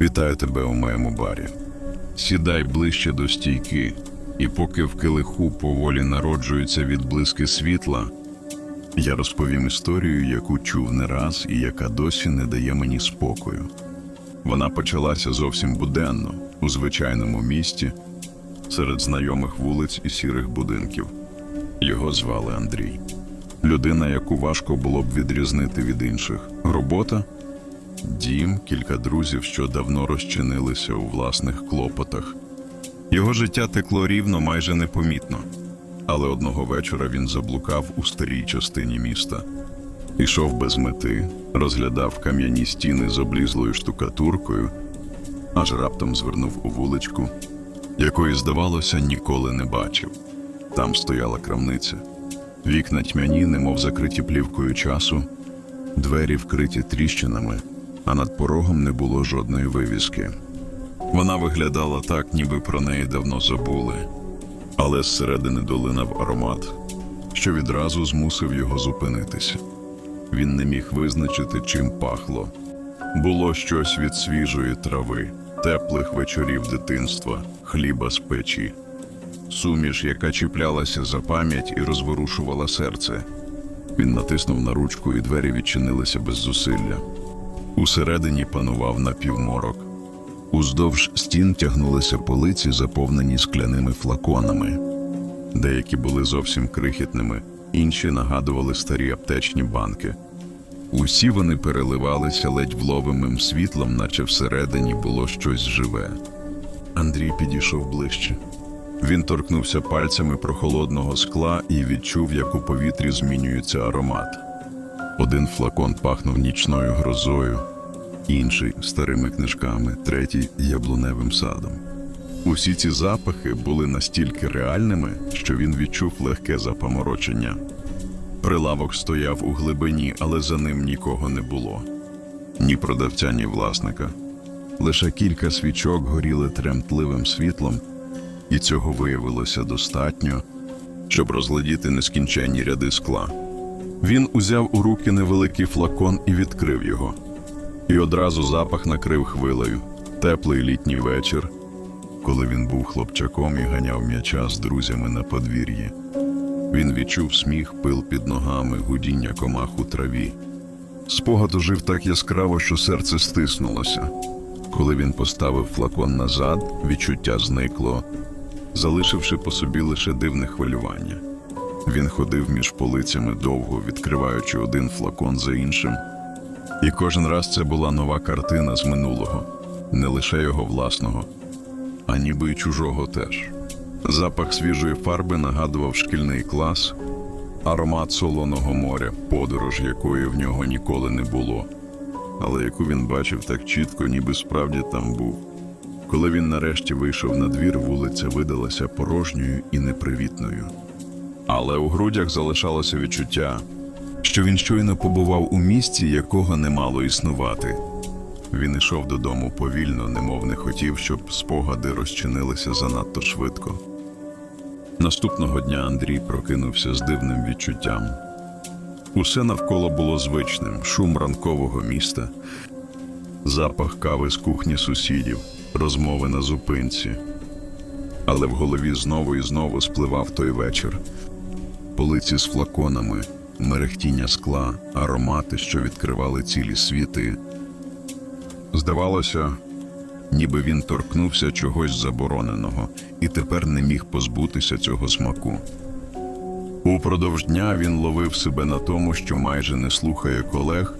Вітаю тебе у моєму барі. Сідай ближче до стійки, і поки в килиху поволі народжуються відблиски світла, я розповім історію, яку чув не раз і яка досі не дає мені спокою. Вона почалася зовсім буденно, у звичайному місті, серед знайомих вулиць і сірих будинків. Його звали Андрій. Людина, яку важко було б відрізнити від інших. Робота дім, кілька друзів, що давно розчинилися у власних клопотах. Його життя текло рівно, майже непомітно. Але одного вечора він заблукав у старій частині міста. Ішов без мети, розглядав кам'яні стіни з облізлою штукатуркою, аж раптом звернув у вуличку, якої, здавалося, ніколи не бачив. Там стояла крамниця. Вікна тьмяні, немов закриті плівкою часу, двері вкриті тріщинами, а над порогом не було жодної вивіски. Вона виглядала так, ніби про неї давно забули, але зсередини долинав аромат, що відразу змусив його зупинитися. Він не міг визначити, чим пахло. Було щось від свіжої трави, теплих вечорів дитинства, хліба з печі, суміш, яка чіплялася за пам'ять і розворушувала серце. Він натиснув на ручку, і двері відчинилися без зусилля. Усередині панував напівморок. Уздовж стін тягнулися полиці, заповнені скляними флаконами. Деякі були зовсім крихітними, інші нагадували старі аптечні банки. Усі вони переливалися ледь вловимим світлом, наче всередині було щось живе. Андрій підійшов ближче. Він торкнувся пальцями прохолодного скла і відчув, як у повітрі змінюється аромат. Один флакон пахнув нічною грозою, інший старими книжками, третій яблуневим садом. Усі ці запахи були настільки реальними, що він відчув легке запаморочення. Прилавок стояв у глибині, але за ним нікого не було. Ні продавця, ні власника. Лише кілька свічок горіли тремтливим світлом, і цього виявилося достатньо, щоб розглядіти нескінченні ряди скла. Він узяв у руки невеликий флакон і відкрив його. І одразу запах накрив хвилею. Теплий літній вечір, коли він був хлопчаком і ганяв м'яча з друзями на подвір'ї. Він відчув сміх, пил під ногами, гудіння комах у траві. Спогад ожив так яскраво, що серце стиснулося. Коли він поставив флакон назад, відчуття зникло, залишивши по собі лише дивне хвилювання. Він ходив між полицями довго, відкриваючи один флакон за іншим. І кожен раз це була нова картина з минулого, не лише його власного, а ніби й чужого теж. Запах свіжої фарби нагадував шкільний клас, аромат солоного моря, подорож якої в нього ніколи не було, але яку він бачив так чітко, ніби справді там був. Коли він нарешті вийшов на двір, вулиця видалася порожньою і непривітною. Але у грудях залишалося відчуття, що він щойно побував у місті, якого не мало існувати. Він ішов додому повільно, немов не хотів, щоб спогади розчинилися занадто швидко. Наступного дня Андрій прокинувся з дивним відчуттям. Усе навколо було звичним: шум ранкового міста, запах кави з кухні сусідів, розмови на зупинці. Але в голові знову і знову спливав той вечір. Полиці з флаконами, мерехтіння скла, аромати, що відкривали цілі світи. Здавалося, ніби він торкнувся чогось забороненого і тепер не міг позбутися цього смаку. Упродовж дня він ловив себе на тому, що майже не слухає колег,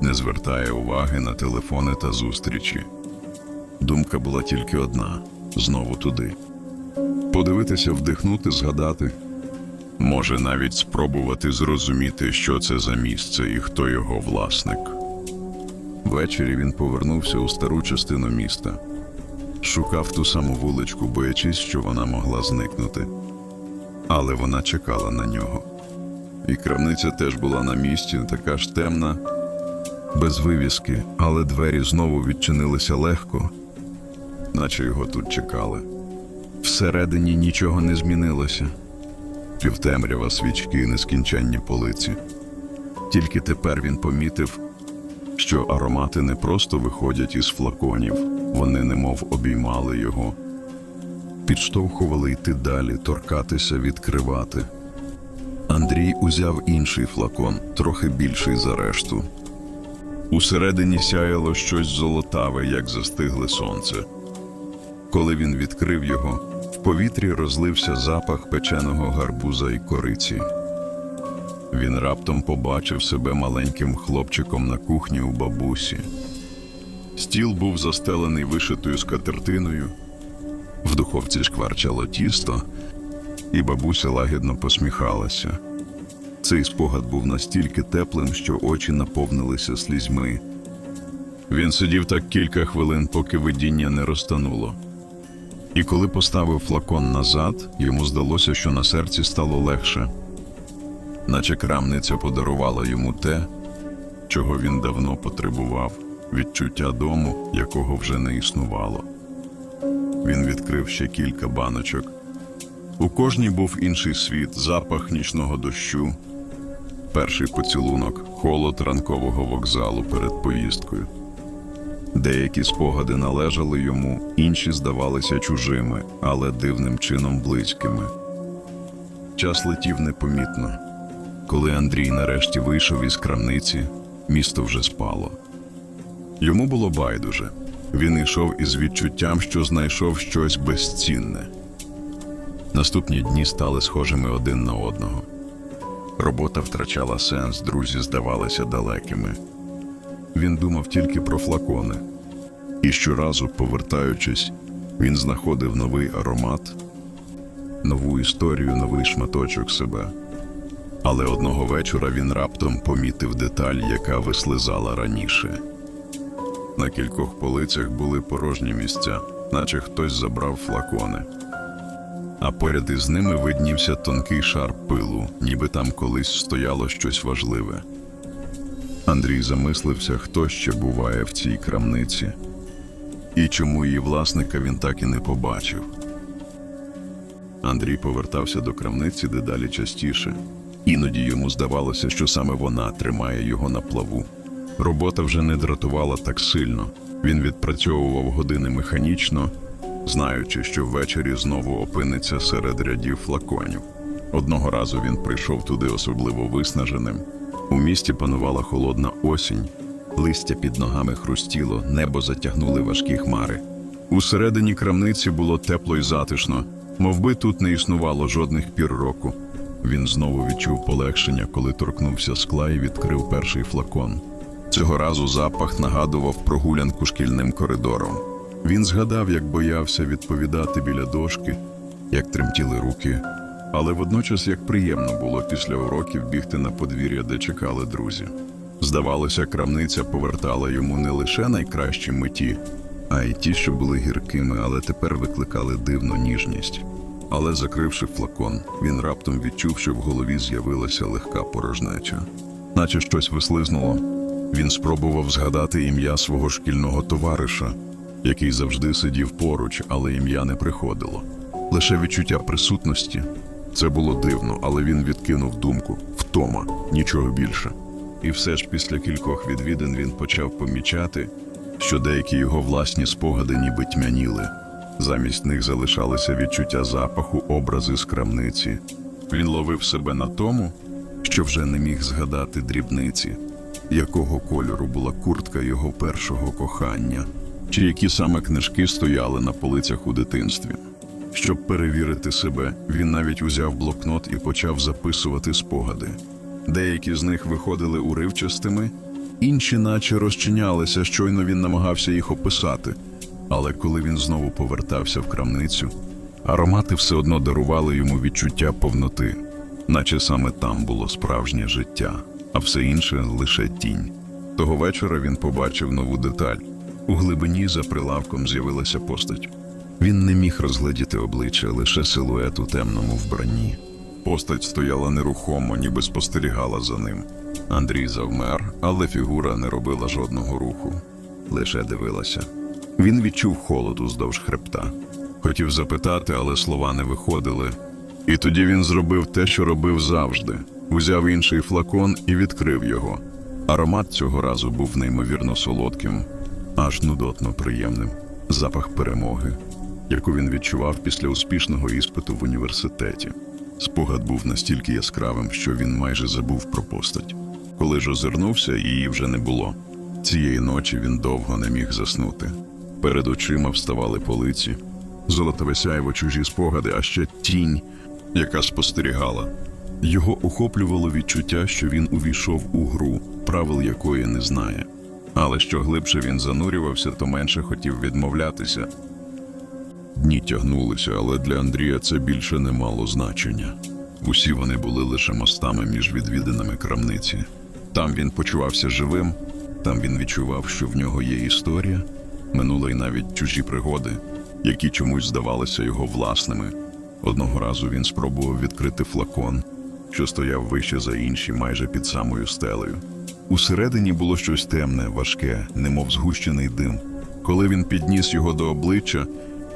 не звертає уваги на телефони та зустрічі. Думка була тільки одна знову туди. Подивитися, вдихнути, згадати. Може навіть спробувати зрозуміти, що це за місце і хто його власник. Ввечері він повернувся у стару частину міста, шукав ту саму вуличку, боячись, що вона могла зникнути. Але вона чекала на нього. І крамниця теж була на місці, така ж темна, без вивіски, але двері знову відчинилися легко, наче його тут чекали. Всередині нічого не змінилося. Півтемрява свічки, нескінченні полиці. Тільки тепер він помітив, що аромати не просто виходять із флаконів, вони немов обіймали його, підштовхували йти далі, торкатися, відкривати. Андрій узяв інший флакон, трохи більший за решту. Усередині сяяло щось золотаве, як застигле сонце. Коли він відкрив його, повітрі розлився запах печеного гарбуза і кориці. Він раптом побачив себе маленьким хлопчиком на кухні у бабусі. Стіл був застелений вишитою скатертиною, в духовці шкварчало тісто, і бабуся лагідно посміхалася. Цей спогад був настільки теплим, що очі наповнилися слізьми. Він сидів так кілька хвилин, поки видіння не розтануло. І коли поставив флакон назад, йому здалося, що на серці стало легше, наче крамниця подарувала йому те, чого він давно потребував відчуття дому, якого вже не існувало. Він відкрив ще кілька баночок. У кожній був інший світ, запах нічного дощу, перший поцілунок, холод ранкового вокзалу перед поїздкою. Деякі спогади належали йому, інші здавалися чужими, але дивним чином близькими. Час летів непомітно. Коли Андрій нарешті вийшов із крамниці, місто вже спало. Йому було байдуже. Він йшов із відчуттям, що знайшов щось безцінне. Наступні дні стали схожими один на одного. Робота втрачала сенс, друзі здавалися далекими. Він думав тільки про флакони. І щоразу, повертаючись, він знаходив новий аромат, нову історію, новий шматочок себе. Але одного вечора він раптом помітив деталь, яка вислизала раніше. На кількох полицях були порожні місця, наче хтось забрав флакони. А поряд із ними виднівся тонкий шар пилу, ніби там колись стояло щось важливе. Андрій замислився, хто ще буває в цій крамниці, і чому її власника він так і не побачив. Андрій повертався до крамниці дедалі частіше. Іноді йому здавалося, що саме вона тримає його на плаву. Робота вже не дратувала так сильно. Він відпрацьовував години механічно, знаючи, що ввечері знову опиниться серед рядів флаконів. Одного разу він прийшов туди особливо виснаженим. У місті панувала холодна осінь, листя під ногами хрустіло, небо затягнули важкі хмари. Усередині крамниці було тепло й затишно, мовби тут не існувало жодних пір року. Він знову відчув полегшення, коли торкнувся скла і відкрив перший флакон. Цього разу запах нагадував прогулянку шкільним коридором. Він згадав, як боявся відповідати біля дошки, як тремтіли руки, але водночас як приємно було після уроків бігти на подвір'я, де чекали друзі. Здавалося, крамниця повертала йому не лише найкращі миті, а й ті, що були гіркими, але тепер викликали дивну ніжність. Але закривши флакон, він раптом відчув, що в голові з'явилася легка порожнеча, наче щось вислизнуло. Він спробував згадати ім'я свого шкільного товариша, який завжди сидів поруч, але ім'я не приходило. Лише відчуття присутності. Це було дивно, але він відкинув думку втома, нічого більше. І все ж після кількох відвідин він почав помічати, що деякі його власні спогади ніби тьмяніли. Замість них залишалися відчуття запаху, образи з крамниці. Він ловив себе на тому, що вже не міг згадати дрібниці, якого кольору була куртка його першого кохання, чи які саме книжки стояли на полицях у дитинстві. Щоб перевірити себе, він навіть узяв блокнот і почав записувати спогади. Деякі з них виходили уривчастими, інші наче розчинялися, щойно він намагався їх описати. Але коли він знову повертався в крамницю, аромати все одно дарували йому відчуття повноти, наче саме там було справжнє життя, а все інше лише тінь. Того вечора він побачив нову деталь. У глибині за прилавком з'явилася постать. Він не міг розгледіти обличчя, лише силует у темному вбранні. Постать стояла нерухомо, ніби спостерігала за ним. Андрій завмер, але фігура не робила жодного руху, лише дивилася. Він відчув холод уздовж хребта. Хотів запитати, але слова не виходили. І тоді він зробив те, що робив завжди: узяв інший флакон і відкрив його. Аромат цього разу був неймовірно солодким, аж нудотно приємним. Запах перемоги, яку він відчував після успішного іспиту в університеті. Спогад був настільки яскравим, що він майже забув про постать. Коли ж озирнувся, її вже не було. Цієї ночі він довго не міг заснути. Перед очима вставали полиці, золотове сяйво чужі спогади, а ще тінь, яка спостерігала. Його охоплювало відчуття, що він увійшов у гру, правил якої не знає. Але що глибше він занурювався, то менше хотів відмовлятися. Дні тягнулися, але для Андрія це більше не мало значення. Усі вони були лише мостами між відвідинами крамниці. Там він почувався живим, там він відчував, що в нього є історія, минули й навіть чужі пригоди, які чомусь здавалися його власними. Одного разу він спробував відкрити флакон, що стояв вище за інші, майже під самою стелею. Усередині було щось темне, важке, немов згущений дим. Коли він підніс його до обличчя,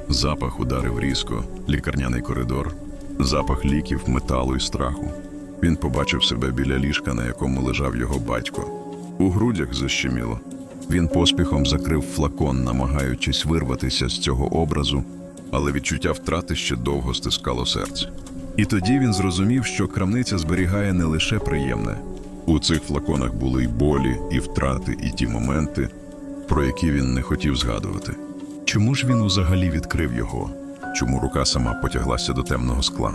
запах ударив різко, лікарняний коридор, запах ліків, металу і страху. Він побачив себе біля ліжка, на якому лежав його батько. У грудях защеміло. Він поспіхом закрив флакон, намагаючись вирватися з цього образу, але відчуття втрати ще довго стискало серце. І тоді він зрозумів, що крамниця зберігає не лише приємне. У цих флаконах були й болі, і втрати, і ті моменти, про які він не хотів згадувати. Чому ж він взагалі відкрив його? Чому рука сама потяглася до темного скла?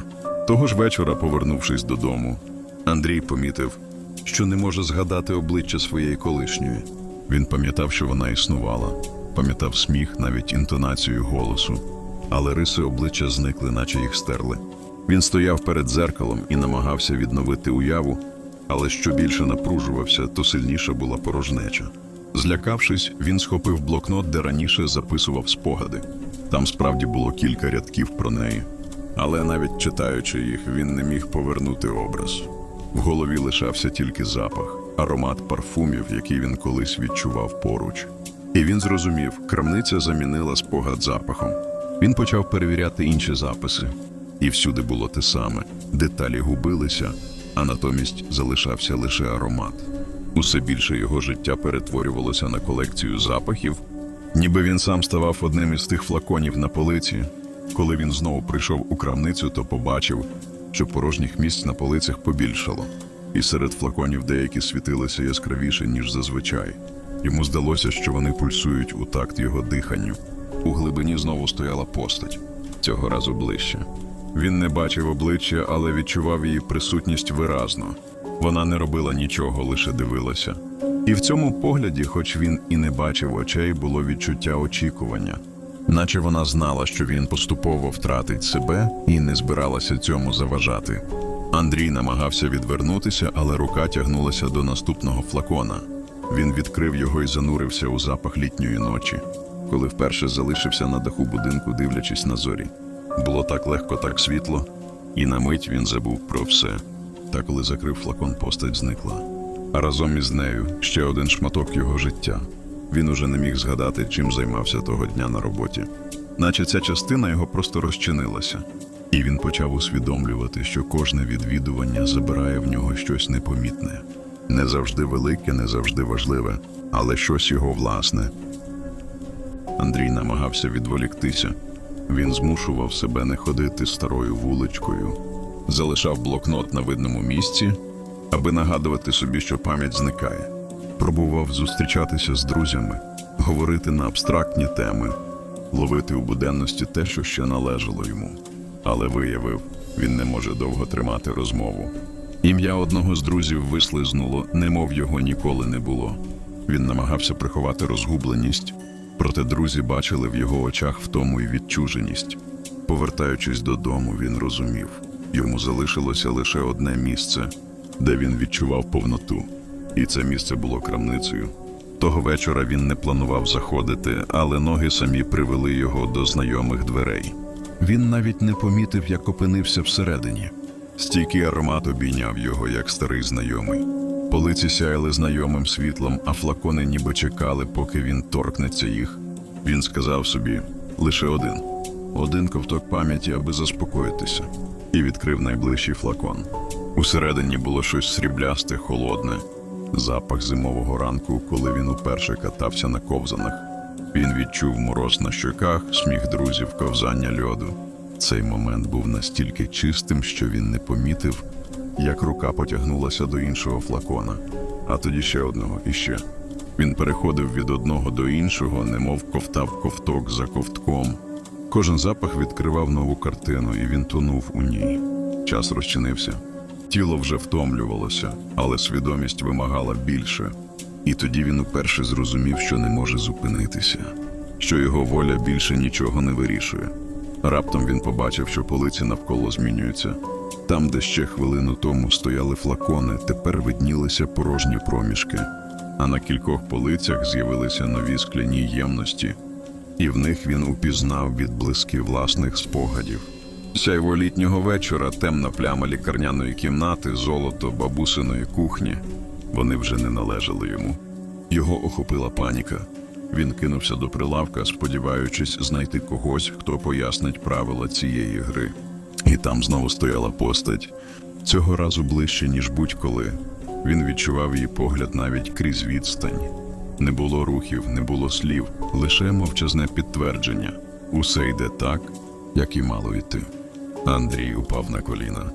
Того ж вечора, повернувшись додому, Андрій помітив, що не може згадати обличчя своєї колишньої. Він пам'ятав, що вона існувала, пам'ятав сміх, навіть інтонацію голосу, але риси обличчя зникли, наче їх стерли. Він стояв перед дзеркалом і намагався відновити уяву, але що більше напружувався, то сильніша була порожнеча. Злякавшись, він схопив блокнот, де раніше записував спогади. Там справді було кілька рядків про неї. Але навіть читаючи їх, він не міг повернути образ. В голові лишався тільки запах, аромат парфумів, який він колись відчував поруч. І він зрозумів, крамниця замінила спогад запахом. Він почав перевіряти інші записи. І всюди було те саме: деталі губилися, а натомість залишався лише аромат. Усе більше його життя перетворювалося на колекцію запахів, ніби він сам ставав одним із тих флаконів на полиці. Коли він знову прийшов у крамницю, то побачив, що порожніх місць на полицях побільшало, і серед флаконів деякі світилися яскравіше, ніж зазвичай. Йому здалося, що вони пульсують у такт його диханню. У глибині знову стояла постать, цього разу ближче. Він не бачив обличчя, але відчував її присутність виразно. Вона не робила нічого, лише дивилася. І в цьому погляді, хоч він і не бачив очей, було відчуття очікування, наче вона знала, що він поступово втратить себе і не збиралася цьому заважати. Андрій намагався відвернутися, але рука тягнулася до наступного флакона. Він відкрив його і занурився у запах літньої ночі, коли вперше залишився на даху будинку, дивлячись на зорі. Було так легко, так світло, і на мить він забув про все. Та коли закрив флакон, постать зникла. А разом із нею ще один шматок його життя. Він уже не міг згадати, чим займався того дня на роботі. Наче ця частина його просто розчинилася, і він почав усвідомлювати, що кожне відвідування забирає в нього щось непомітне, не завжди велике, не завжди важливе, але щось його власне. Андрій намагався відволіктися. Він змушував себе не ходити старою вуличкою, залишав блокнот на видному місці, аби нагадувати собі, що пам'ять зникає. Пробував зустрічатися з друзями, говорити на абстрактні теми, ловити у буденності те, що ще належало йому. Але виявив, він не може довго тримати розмову. Ім'я одного з друзів вислизнуло, немов його ніколи не було. Він намагався приховати розгубленість, проте друзі бачили в його очах втому і відчуженість. Повертаючись додому, він розумів, йому залишилося лише одне місце, де він відчував повноту, і це місце було крамницею. Того вечора він не планував заходити, але ноги самі привели його до знайомих дверей. Він навіть не помітив, як опинився всередині. Стійкий аромат обійняв його, як старий знайомий. Полиці сяяли знайомим світлом, а флакони ніби чекали, поки він торкнеться їх. Він сказав собі лише один один ковток пам'яті, аби заспокоїтися, і відкрив найближчий флакон. Усередині було щось сріблясте, холодне, запах зимового ранку, коли він уперше катався на ковзанах. Він відчув мороз на щоках, сміх друзів, ковзання льоду. Цей момент був настільки чистим, що він не помітив, як рука потягнулася до іншого флакона, а тоді ще одного і ще. Він переходив від одного до іншого, немов ковтав ковток за ковтком. Кожен запах відкривав нову картину, і він тонув у ній. Час розчинився. Тіло вже втомлювалося, але свідомість вимагала більше. І тоді він уперше зрозумів, що не може зупинитися, що його воля більше нічого не вирішує. Раптом він побачив, що полиці навколо змінюються. Там, де ще хвилину тому стояли флакони, тепер виднілися порожні проміжки, а на кількох полицях з'явилися нові скляні ємності, і в них він упізнав відблиски власних спогадів. Сяйво літнього вечора, темна пляма лікарняної кімнати, золото бабусиної кухні. Вони вже не належали йому. Його охопила паніка. Він кинувся до прилавка, сподіваючись знайти когось, хто пояснить правила цієї гри. І там знову стояла постать, цього разу ближче, ніж будь-коли. Він відчував її погляд навіть крізь відстань. Не було рухів, не було слів, лише мовчазне підтвердження. Усе йде так, як і мало йти. Андрій упав на коліна.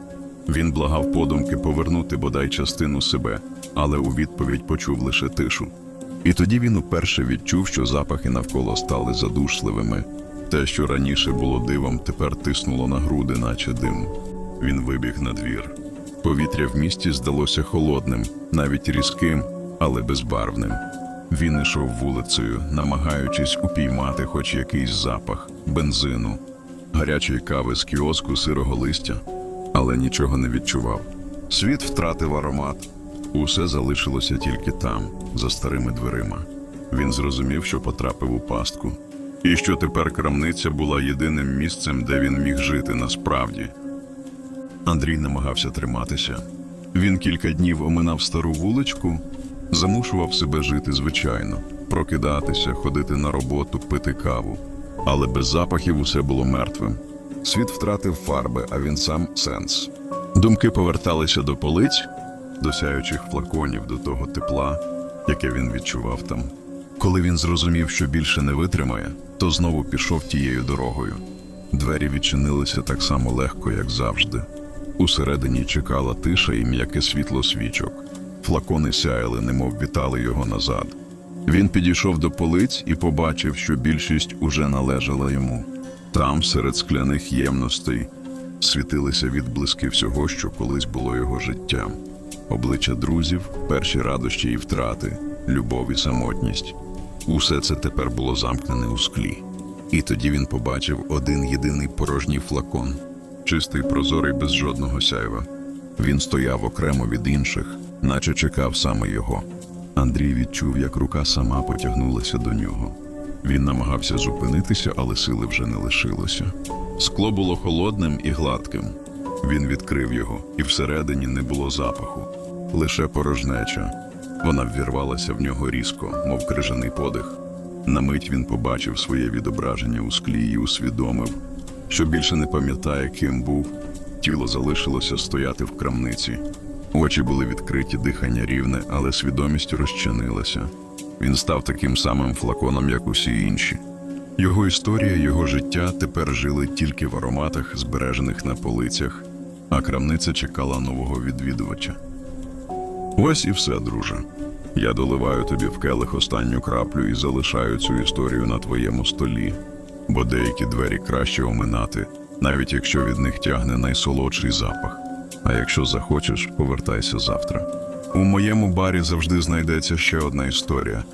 Він благав подумки повернути бодай частину себе, але у відповідь почув лише тишу. І тоді він уперше відчув, що запахи навколо стали задушливими. Те, що раніше було дивом, тепер тиснуло на груди, наче дим. Він вибіг на двір. Повітря в місті здалося холодним, навіть різким, але безбарвним. Він ішов вулицею, намагаючись упіймати хоч якийсь запах, бензину, гарячої кави з кіоску сирого листя, але нічого не відчував. Світ втратив аромат. Усе залишилося тільки там, за старими дверима. Він зрозумів, що потрапив у пастку, і що тепер крамниця була єдиним місцем, де він міг жити насправді. Андрій намагався триматися. Він кілька днів оминав стару вуличку, замушував себе жити звичайно, прокидатися, ходити на роботу, пити каву. Але без запахів усе було мертвим. Світ втратив фарби, а він сам сенс. Думки поверталися до полиць, до сяючих флаконів, до того тепла, яке він відчував там. Коли він зрозумів, що більше не витримає, то знову пішов тією дорогою. Двері відчинилися так само легко, як завжди. Усередині чекала тиша і м'яке світло свічок. Флакони сяяли, немов вітали його назад. Він підійшов до полиць і побачив, що більшість уже належала йому. Там, серед скляних ємностей, світилися відблиски всього, що колись було його життям. Обличчя друзів, перші радощі і втрати, любов і самотність. Усе це тепер було замкнене у склі. І тоді він побачив один єдиний порожній флакон, чистий, прозорий, без жодного сяйва. Він стояв окремо від інших, наче чекав саме його. Андрій відчув, як рука сама потягнулася до нього. Він намагався зупинитися, але сили вже не лишилося. Скло було холодним і гладким. Він відкрив його, і всередині не було запаху, лише порожнеча. Вона ввірвалася в нього різко, мов крижаний подих. На мить він побачив своє відображення у склі і усвідомив, що більше не пам'ятає, ким був. Тіло залишилося стояти в крамниці. Очі були відкриті, дихання рівне, але свідомість розчинилася. Він став таким самим флаконом, як усі інші. Його історія, його життя тепер жили тільки в ароматах, збережених на полицях, а крамниця чекала нового відвідувача. Ось і все, друже. Я доливаю тобі в келих останню краплю і залишаю цю історію на твоєму столі, бо деякі двері краще оминати, навіть якщо від них тягне найсолодший запах. А якщо захочеш, повертайся завтра. У моєму барі завжди знайдеться ще одна історія,